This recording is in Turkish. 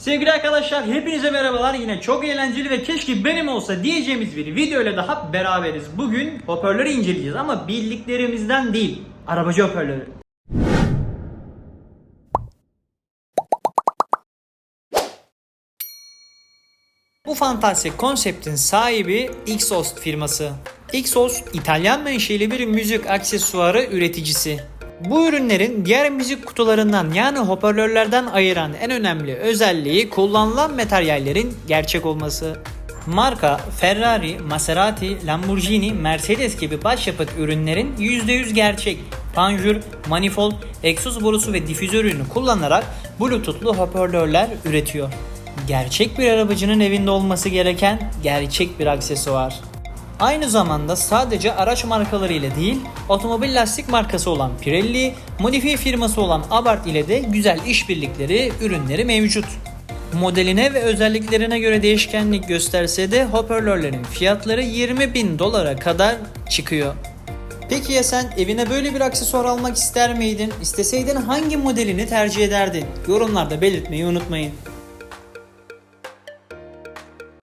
Sevgili arkadaşlar hepinize merhabalar. Yine çok eğlenceli ve keşke benim olsa diyeceğimiz bir video ile daha beraberiz. Bugün hoparlörü inceleyeceğiz ama bildiklerimizden değil. Arabacı hoparlörü. Bu fantastik konseptin sahibi Xos firması. Xos, İtalyan menşeli bir müzik aksesuarı üreticisi. Bu ürünlerin diğer müzik kutularından yani hoparlörlerden ayıran en önemli özelliği kullanılan materyallerin gerçek olması. Marka Ferrari, Maserati, Lamborghini, Mercedes gibi başyapıt ürünlerin %100 gerçek panjur, manifold, egzoz borusu ve difüzörünü kullanarak Bluetooth'lu hoparlörler üretiyor. Gerçek bir arabacının evinde olması gereken gerçek bir aksesuar. Aynı zamanda sadece araç markaları ile değil, otomobil lastik markası olan Pirelli, modifiye firması olan Abarth ile de güzel işbirlikleri, ürünleri mevcut. Modeline ve özelliklerine göre değişkenlik gösterse de hoparlörlerin fiyatları 20 bin dolara kadar çıkıyor. Peki ya sen evine böyle bir aksesuar almak ister miydin? İsteseydin hangi modelini tercih ederdin? Yorumlarda belirtmeyi unutmayın.